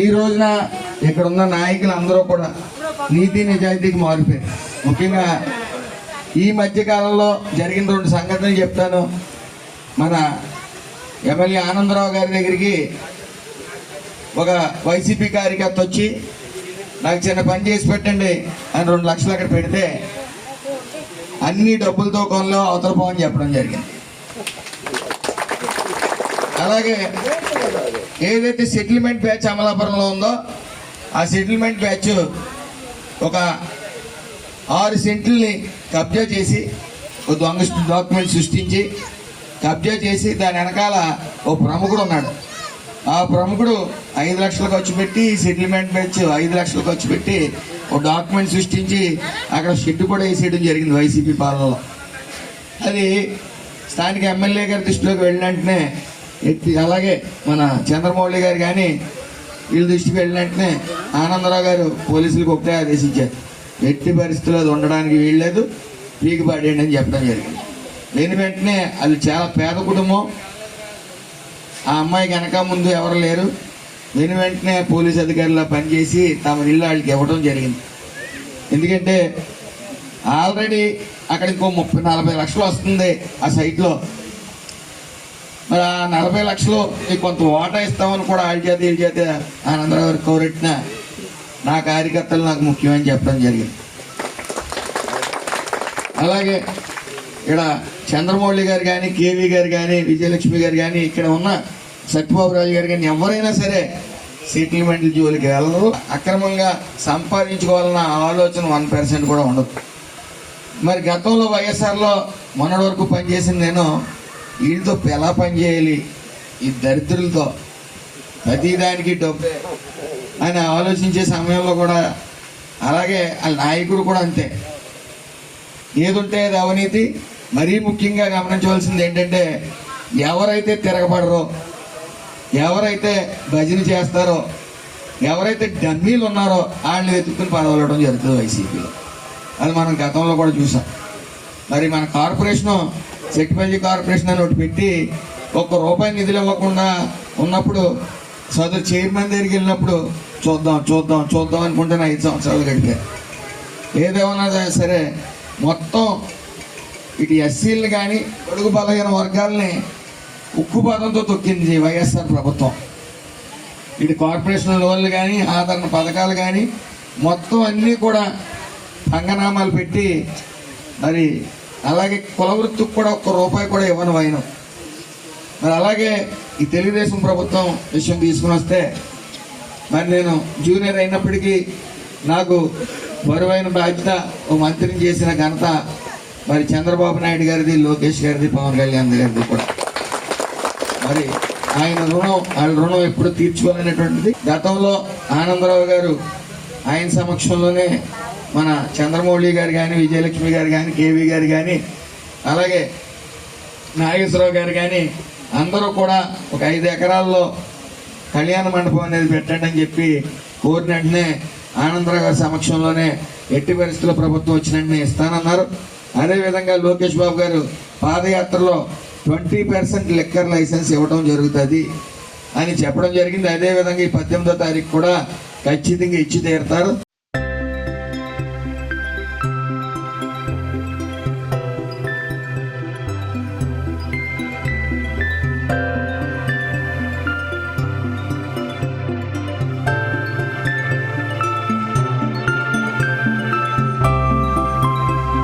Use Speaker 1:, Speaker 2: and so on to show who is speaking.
Speaker 1: ఈ రోజున ఇక్కడ ఉన్న నాయకులు అందరూ కూడా నీతి నిజాయితీకి మారిపోయారు. ముఖ్యంగా ఈ మధ్యకాలంలో జరిగిన రెండు సంఘటనలు చెప్తాను. మన ఎమ్మెల్యే ఆనందరావు గారి దగ్గరికి ఒక వైసీపీ కార్యకర్త వచ్చి నాకు చిన్న పని చేసి పెట్టండి అని రెండు లక్షలు అక్కడ పెడితే అన్ని డబ్బులతో కొనలో అవతల పోవని చెప్పడం జరిగింది. అలాగే ఏదైతే సెటిల్మెంట్ బ్యాచ్ అమలాపురంలో ఉందో ఆ సెటిల్మెంట్ బ్యాచ్ ఒక ఆరు సెంట్లని కబ్జా చేసి ఒక దొంగ డాక్యుమెంట్ సృష్టించి కబ్జా చేసి దాని వెనకాల ఓ ప్రముఖుడు ఉన్నాడు. ఆ ప్రముఖుడు ఐదు లక్షలు ఖర్చు పెట్టి సెటిల్మెంట్ బ్యాచ్ ఐదు లక్షలు ఖర్చు పెట్టి ఒక డాక్యుమెంట్ సృష్టించి అక్కడ షెడ్ కూడా వేసేయడం జరిగింది వైసీపీ పాలనలో. అది స్థానిక ఎమ్మెల్యే గారి దృష్టిలోకి వెళ్ళిన వెంటనే ఎత్తి అలాగే మన చంద్రమౌళి గారు కానీ వీళ్ళ దృష్టికి వెళ్ళిన వెంటనే ఆనందరావు గారు పోలీసులకు ఒకటే ఆదేశించారు ఎట్టి పరిస్థితుల్లో అది ఉండడానికి వీల్లేదు పీకి పడేయండి అని చెప్పడం జరిగింది. లేని వెంటనే వాళ్ళు చాలా పేద కుటుంబం. ఆ అమ్మాయికి వెనక ముందు ఎవరు లేరు. లేని వెంటనే పోలీస్ అధికారులు పనిచేసి తమ ఇల్లు వాళ్ళకి ఇవ్వడం జరిగింది. ఎందుకంటే ఆల్రెడీ అక్కడ ఇంకో ముప్పై నలభై లక్షలు వస్తుంది ఆ సైట్లో. మరి ఆ నలభై లక్షలు నీకు కొంత ఓటా ఇస్తామని కూడా వాళ్ళ చేత వీళ్ళ చేత ఆనందరావు గారు కోరెట్టిన నా కార్యకర్తలు నాకు ముఖ్యమని చెప్పడం జరిగింది. అలాగే ఇక్కడ చంద్రమౌళి గారు కానీ కేవీ గారు కానీ విజయలక్ష్మి గారు కానీ ఇక్కడ ఉన్న సత్యబాబు రాజు గారు కానీ ఎవరైనా సరే సెటిల్మెంట్ జోలికి వెళ్ళరు. అక్రమంగా సంపాదించుకోవాలన్న ఆలోచన వన్ పర్సెంట్ కూడా ఉండదు. మరి గతంలో వైఎస్ఆర్లో మొన్నటి వరకు పనిచేసిన నేను వీళ్ళతో ఎలా పనిచేయాలి ఈ దరిద్రులతో. ప్రతిదానికి డబ్బే అని ఆలోచించే సమయంలో కూడా అలాగే ఆ నాయకుడు కూడా అంతే. ఏదుంటే అది అవినీతి. మరీ ముఖ్యంగా గమనించవలసింది ఏంటంటే ఎవరైతే తిరగబడరో ఎవరైతే భజన చేస్తారో ఎవరైతే డమ్మీలు ఉన్నారో వాళ్ళని వెతుక్కుని పదవలడం జరుగుతుంది వైసీపీలో. అది మనం గతంలో కూడా చూసాం. మరి మన కార్పొరేషను సెట్టిపల్లి కార్పొరేషన్ అని ఒకటి పెట్టి ఒక్క రూపాయి నిధులు ఇవ్వకుండా ఉన్నప్పుడు సదరు చైర్మన్ దగ్గరికి వెళ్ళినప్పుడు చూద్దాం చూద్దాం చూద్దాం అనుకుంటే ఐదు సంవత్సరాలు గడిపారు ఏదేమన్నా సరే మొత్తం ఇటు ఎస్సీలను కానీ పొడుగు బలహీన వర్గాలని ఉక్కుపాతంతో తొక్కింది వైఎస్ఆర్ ప్రభుత్వం. ఇటు కార్పొరేషన్ లోన్లు కానీ ఆదరణ పథకాలు కానీ మొత్తం అన్నీ కూడా పంగనామాలు పెట్టి మరి అలాగే కుల వృత్తికి కూడా ఒక్క రూపాయి కూడా ఇవ్వను ఆయన మరి అలాగే ఈ తెలుగుదేశం ప్రభుత్వం విషయం తీసుకుని వస్తే మరి నేను జూనియర్ అయినప్పటికీ నాకు బరువైన బాధ్యత ఓ మంత్రిని చేసిన ఘనత మరి చంద్రబాబు నాయుడు గారిది లోకేష్ గారిది పవన్ కళ్యాణ్ గారిది కూడా. మరి ఆయన రుణం వాళ్ళ రుణం ఎప్పుడు తీర్చుకోవాలనేటువంటిది గతంలో ఆనందరావు గారు ఆయన సమక్షంలోనే మన చంద్రమౌళి గారు కానీ విజయలక్ష్మి గారు కానీ కేవీ గారు కానీ అలాగే నాగేశ్వరరావు గారు కానీ అందరూ కూడా ఒక ఐదు ఎకరాల్లో కళ్యాణ మండపం అనేది పెట్టండి అని చెప్పి కోరిన వెంటనే ఆనందరావు గారి సమక్షంలోనే ఎట్టి పరిస్థితుల్లో ప్రభుత్వం వచ్చిన వెంటనే ఇస్తానన్నారు. అదేవిధంగా లోకేష్ బాబు గారు పాదయాత్రలో ట్వంటీ పర్సెంట్ లిక్కర్ లైసెన్స్ ఇవ్వడం జరుగుతుంది అని చెప్పడం జరిగింది. అదేవిధంగా ఈ పద్దెనిమిదో తారీఖు కూడా ఖచ్చితంగా ఇచ్చి తీరుతారు.